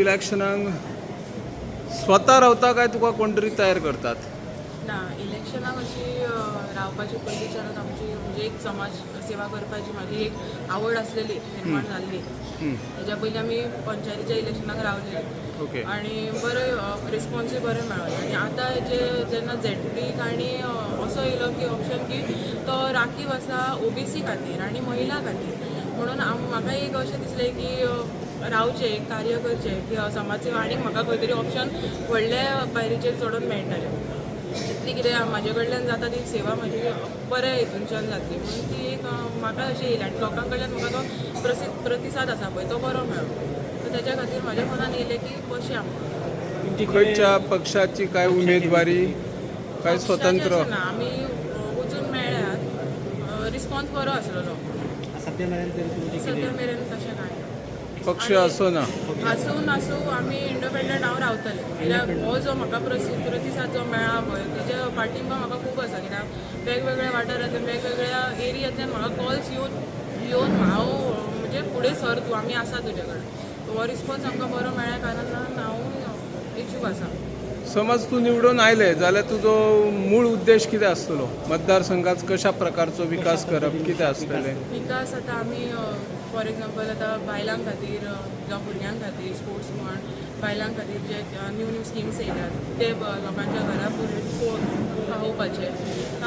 इलेक्शनाक स्वता रावता काय तुका कोण तरी तयार करतात? ना इलेक्शनाक अशी रावपाची पयलींच्यानूच आमची म्हणजे एक समाज सेवा करपाची म्हाजी एक आवड आसलेली निर्माण जाल्ली हेज्या पयलीं आमी पंचायतीच्या इलेक्शनाक रावले ओके. आणि बरें रिस्पॉन्सूय बरें मेळ्ळें आणि आतां जे जेन्ना झेडपीक आनी अ, असो येयलो की ऑप्शन की तो राखीव आसा ओबीसी खातीर आनी महिला खातीर. म्हणून म्हाका एक अशें दिसलें की रावचें कार्य करचें की समाज सेवा आनीक म्हाका खंय तरी ऑप्शन व्हडल्या पायरीचेर चडोवन मेळटलें जितली कितें म्हाजे कडल्यान जाता ती सेवा म्हाजी बऱ्या हितूनच्यान जातली म्हणून ती एक म्हाका अशी येयली आनी लोकां कडल्यान म्हाका तो प्रसि प्रतिसाद आसा पळय तो बरो मेळ्ळो तर तेच्या खातीर म्हाज्या मनान येयलें की बसया म्हणून खंयच्या पक्षाची काय उमेदवारी काय स्वतंत्र? ना आमी वचून मेळ्ळ्यात रिस्पॉन्स बरो आसलेलो. सध्या मेरेन तशें कांय? ना. पक्ष असो ना. आसूं नासूं आमी इंडिपेंडंट हांव रावतलें कित्याक हो जो म्हाका प्रतिसाद जो मेळ्ळा पळय तेजे पाठिंबा म्हाका खूब आसा कित्याक वेगवेगळ्या वाठारांतल्यान वेगवेगळ्या एरियांतल्यान म्हाका कॉल्स येवन येवन हांव म्हणजे फुडें सर तूं आमी आसा तुजे कडेन हो रिस्पॉन्स आमकां बरो मेळ्ळ्या कारणान हांव इच्छूक आसा. समज तू निवडून आयले जाल्यार तुजो मूळ उद्देश कितें आसतलो? मतदारसंघात कशा प्रकारचो विकास करप कितें आसतलें? विकास आतां आमी फॉर एग्जांपल आतां बायलां खातीर जावं भुरग्यां खातीर स्पोर्ट्स म्हण बायलां खातीर जे न्यू न्यू स्किम्स येयल्यात ते लोकांच्या घरा पावोवपाचे.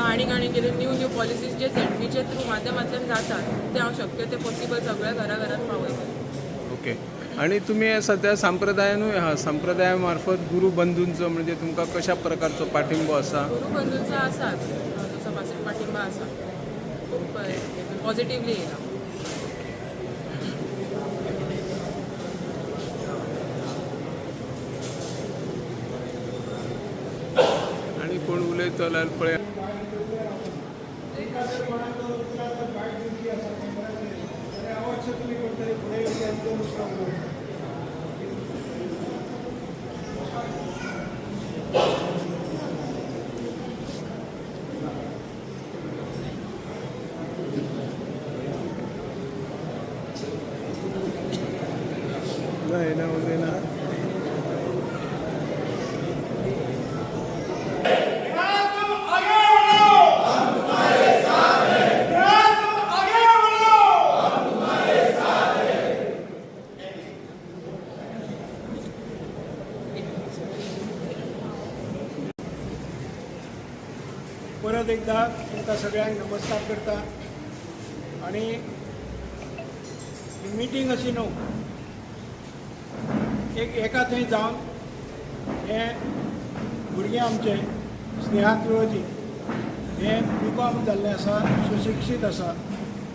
आनीक आनी कितें न्यू न्यू पॉलिसीज जे झेडपीचे थ्रू माध्यमांतल्यान जातात ते हांव शक्य ते पॉसिबल सगळ्या घरा घरात पावयतलें ओके. आणि तुम्ही सध्या संप्रदायानूय आहा संप्रदाया मार्फत गुरु बंधूंचो म्हणजे तुमकां कशा प्रकारचो पाठिंबो आसा गुरू बंधूंचा आसात पासून पाठिंबा आसा खूब पॉझिटिव्हली येयला आणि कोण उलयत जाल्यार परत एकदा तुमकां सगळ्यांक नमस्कार करता. आणि ही मिटींग अशी न्हू एक एका थंय जावन हे भुरगे आमचे स्नेहा त्रिवेदी हे बी कॉम जाल्ले आसा सुशिक्षीत आसा.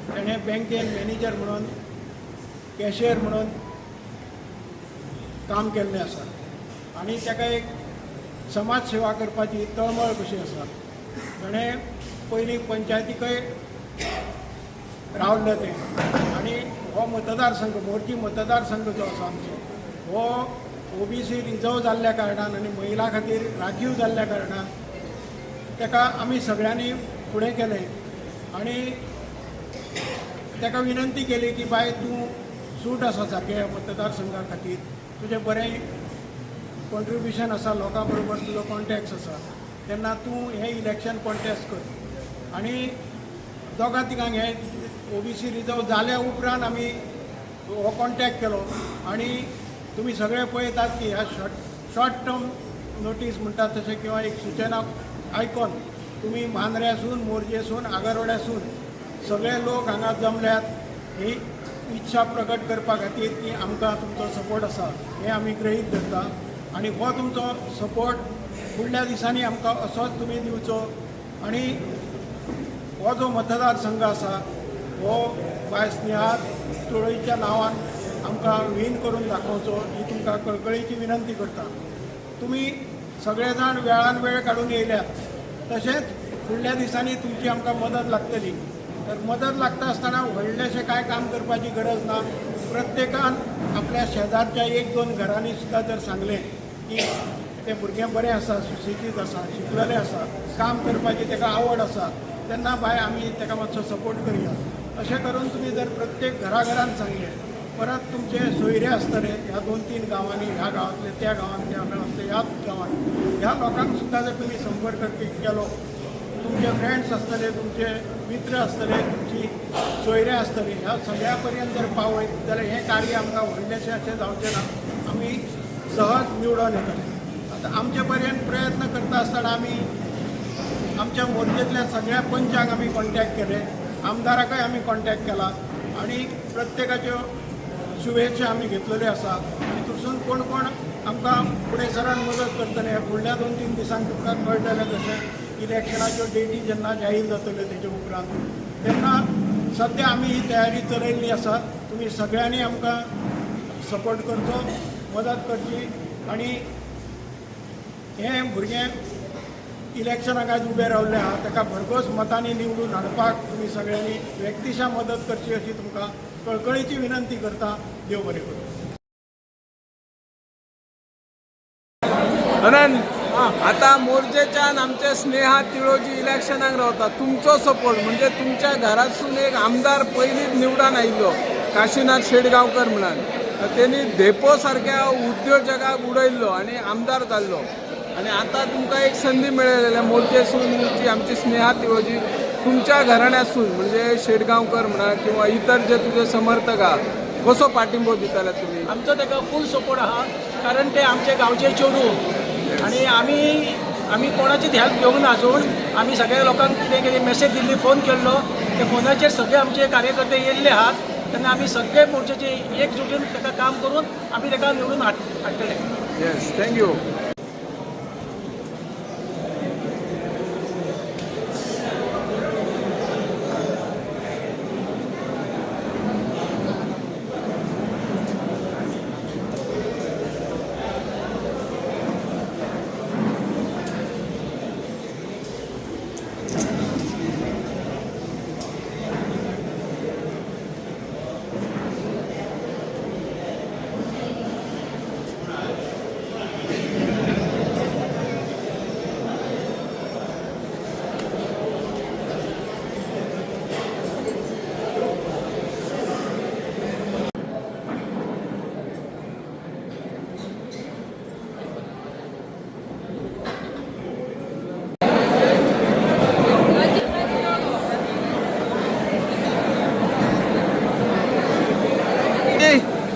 तेणें बँकेन मॅनेजर म्हणून कॅशियर म्हणून काम केल्लें आसा. आनी ताका एक समाज सेवा करपाची तळमळ कशी आसा ताणें पयलीं पंचायतीकय रावल्लें तें? आनी हो मतदारसंघ मोर्ची मतदारसंघ जो आसा आमचो हो ओबीसी रिजर्व जाल्ल्या कारणान आनी महिला खातीर राखीव जाल्ल्या कारणान ताका आमी सगळ्यांनी फुडें केलें आनी ताका विनंती केली की बाय तूं सूट आसा सारके मतदारसंघा खातीर तुजें बरें कॉन्ट्रिब्युशन आसा लोकां बरोबर तुजो कॉन्टॅक्ट आसा तेन्ना तूं हें इलेक्शन कॉन्टेस्ट कर. आनी दोगां तिगांक हे ओबीसी रिजर्व जाल्या उपरांत आमी हो कॉन्टॅक्ट केलो. आनी तुमी सगळे पळयतात की ह्या शॉर्ट शॉर्ट टर्म नोटीस म्हणटात तशें किंवा एक सुचना आयकून तुमी मांद्र्यासून मोरजेसून आगारवाड्यासून सगळे लोक हांगा जमल्यात. ही इच्छा प्रकट करपा खातीर की आमकां तुमचो सपोर्ट आसा हें आमी गृहीत धरता. आनी हो तुमचो सपोर्ट फुडल्या दिसांनी आमकां असोच तुमी दिवचो. आनी हो जो मतदारसंघ आसा हो बाय स्नेहा तुळईच्या नांवान आमकां विन करून दाखोवचो ही तुमकां कळकळीची विनंती करता. तुमी सगळे जाण वेळान वेळ काडून येयल्यात. तशेंच फुडल्या दिसांनी तुमची आमकां मदत लागतली. तर मदत लागता आसतना व्हडलेशें कांय काम करपाची गरज ना. प्रत्येकान आपल्या शेजारच्या एक दोन घरांनी सुद्दां जर सांगलें की तें भुरगें बरें आसा सुशिक्षीत आसा शिकलेलें आसा काम करपाची ताका आवड आसा तेन्ना बाय आमी ताका मातसो सपोर्ट करया. अशें करून तुमी जर प्रत्येक घराघरान सांगलें परत तुमचे सोयरे आसतले ह्या दोन तीन गांवांनी ह्या गांवांतले त्या गांवांत त्या गांवांतले ह्या गांवांत ह्या लोकांक सुद्दां जर तुमी संपर्क केलो तुमचे फ्रेंड्स आसतले तुमचे मित्र आसतले तुमची सोयरे आसतली ह्या सगळ्या पर्यंत जर पावयत जाल्यार हें कार्य आमकां व्हडलेशें अशें जावचें ना आमी सहज निवडून येतले आतां आमचे प्रयत्न करता आसतना आमी आमच्या मोर्चेंतल्या सगळ्या पंचांक आमी कॉन्टॅक्ट केले. आमदाराकय आमी कॉन्टॅक्ट केला. आणि प्रत्येकाच्यो शुभेच्छा आमी घेतलेल्यो आसा आनी थंयसून कोण कोण आमकां फुडें सरान मदत करतले फुडल्या दोन तीन दिसांक तुमकां कळटलें तशें इलेक्शनाच्यो डेटी जेन्ना जाहीर जातल्यो तेजे उपरांत. तेन्ना सद्या आमी ही तयारी चलयल्ली आसा. तुमी सगळ्यांनी आमकां सपोर्ट करचो मदत करची. आनी हें भुरगें इलेक्शनाक आज उबें रावल्लें आहा ताका भरघोस मतांनी निवडून हाडपाक तुमी सगळ्यांनी व्यक्तिशा मदत करची अशी तुमकां कळकळीची विनंती करता. देव बरें करूं. अनंत आता मोर्चेच्यान आमचे स्नेहा तिळोजी इलेक्शनाक रावता तुमचो सपोर्ट म्हणजे तुमच्या घरासून एक आमदार पयलींच निवडान आयिल्लो काशीनाथ शेडगांवकर म्हणून. त्यांनी धेपो सारक्या उद्योजकाक उडयल्लो आनी आमदार जाल्लो. आनी आतां तुमकां एक संदी मेळयलेल्या मोर्चेसून जी आमची स्नेहा तिळोजी तुमच्या घराण्यासून म्हणजे शेडगांवकर म्हणा किंवा इतर जे तुजे समर्थक आहा कसो पाठिंबो दिताले तुमी आमचो ताका फूल सपोर्ट आहा कारण ते आमचे गांवचे चेडू. आणि आमी आमी कोणाचीच हेल्प घेवंक ना आजून आमी सगळ्या लोकांक कितें कितें मेसेज दिल्ली फोन केल्लो ते फोनाचेर सगळे आमचे कार्यकर्ते येयल्ले आहात. तेन्ना आमी सगळे मोर्चाचे एकजुटीन ताका काम करून आमी ताका निवडून हाड हाडटले येस थँक्यू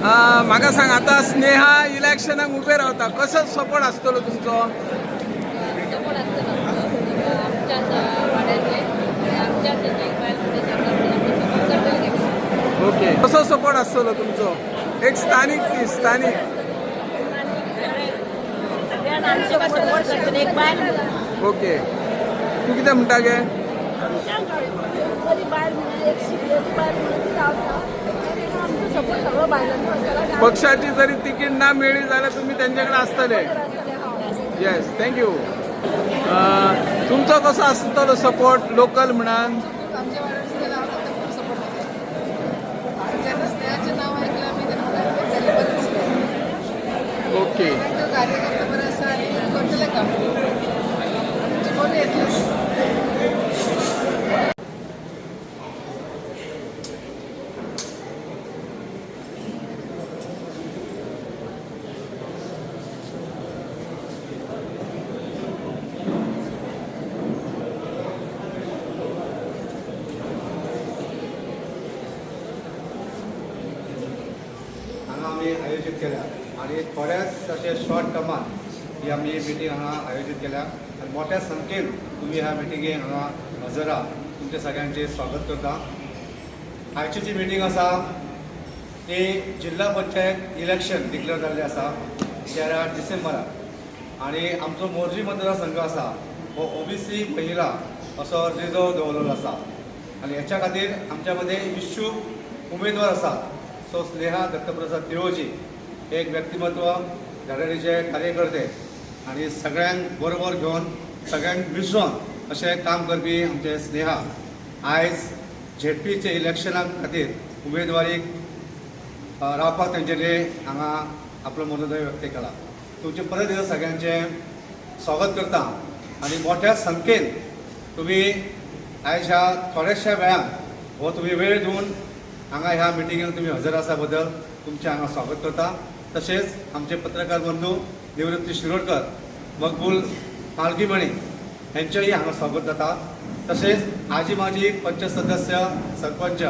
म्हाका सांग आतां स्नेहा इलेक्शनाक उबे रावता कसो सपोर्ट आसतलो तुमचो? ओके. कसो सपोर्ट आसतलो तुमचो? एक स्थानीक ती स्थानीक. ओके. तूं कितें म्हणटा गे? पक्षाची जरी तिकीट ना मेळ्ळी जाल्यार तुमी तेंचे कडेन आसतले येस थँक्यू तुमचो कसो आसतलो सपोर्ट लोकल म्हणान ओके कार्यकर्ता बरो आसा आनी करतले काम जिखून येतले हांगा आमी आयोजीत केल्या आनी थोड्याच अशे शॉर्ट टर्मात ही आमी मिटींग हांगा आयोजीत केल्या. आनी मोठ्या संख्येन तुमी ह्या मिटिंगेक हांगा हजर तुमच्या तुमचे सगळ्यांचे स्वागत करता. आयची जी मिटींग आसा ती जिल्हा पंचायत इलेक्शन डिक्लेअर जाल्लें आसा तेरा डिसेंबराक आनी आमचो मोर्जी मतदारसंघ आसा हो ओबीसी महिला असो रिजर्व दवरलेलो आसा आनी हेच्या खातीर आमच्या मदें इच्छूक उमेदवार आसात सो स्नेहा दत्तप्रसाद तिळोजी एक व्यक्तिमत्व धडाडीचे कार्यकर्ते आनी सगळ्यांक बरोबर घेवन सगळ्यांक मिसळून अशें काम करपी आमचे स्नेहा. आयज झेडपीचे इलेक्शना खातीर उमेदवारीक रावपाक तेंच्यांनी हांगा आपलो मनोदय व्यक्त केला. तुमचे परत एकदा सगळ्यांचें स्वागत करता. आनी मोठ्या संख्येन तुमी आयज ह्या थोड्याशा वेळान हो तुमी वेळ दिवन हांगा ह्या मिटिंगेक तुमी हजर आसा बद्दल तुमचें हांगा स्वागत करता. तशेंच आमचे पत्रकार बंधू निवृत्ती शिरोडकर मकबूल पालखीमणी हेंचेंय हांगा स्वागत जाता तशेंच आजी माजी पंच सदस्य सरपंच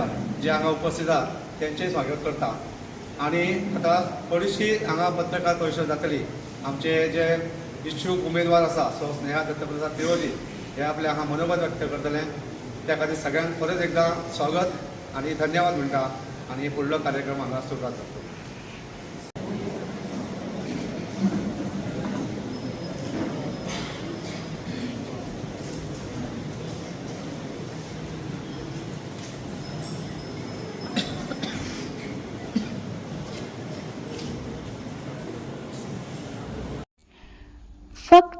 जे हांगा उपस्थित आहात तेंचेय स्वागत करता आणि आतां थोडीशी हांगा पत्रकार परिशद जातली आमचे जे इच्छूक उमेदवार आसा सो स्नेहा दत्तप्रसाद तिरोजी हे आपले हांगा मनोबत व्यक्त करतले. त्या खातीर सगळ्यांक परत एकदा स्वागत आणि धन्यवाद म्हणटा आणि फुडलो कार्यक्रम हांगा सुरवात जातलो